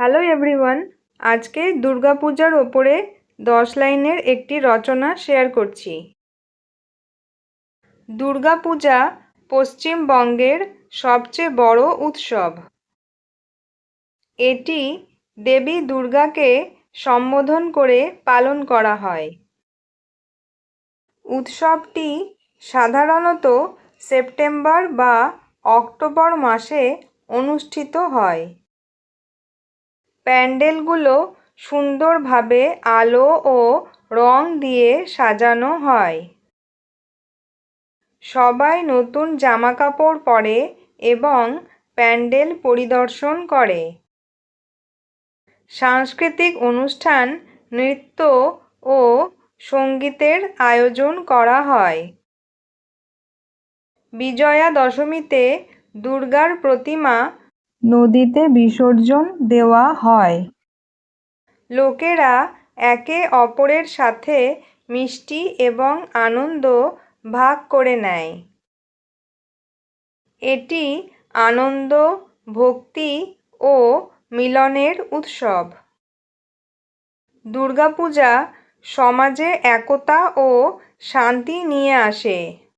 Hello everyone, আজকে দুর্গাপূজার ওপরে দশ লাইনের একটি রচনা শেয়ার করছি। দুর্গাপূজা পশ্চিমবঙ্গের সবচেয়ে বড় উৎসব। এটি দেবী দুর্গাকে সম্বোধন করে পালন করা হয়। উৎসবটি সাধারণত সেপ্টেম্বর বা অক্টোবর মাসে অনুষ্ঠিত হয়। প্যান্ডেলগুলো সুন্দরভাবে আলো ও রং দিয়ে সাজানো হয়। সবাই নতুন জামাকাপড় পরে এবং প্যান্ডেল পরিদর্শন করে। সাংস্কৃতিক অনুষ্ঠান, নৃত্য ও সঙ্গীতের আয়োজন করা হয়। বিজয়া দশমীতে দুর্গার প্রতিমা নদীতে বিসর্জন দেওয়া হয়। লোকেরা একে অপরের সাথে মিষ্টি এবং আনন্দ ভাগ করে নেয়। এটি আনন্দ, ভক্তি ও মিলনের উৎসব। দুর্গাপূজা সমাজে একতা ও শান্তি নিয়ে আসে।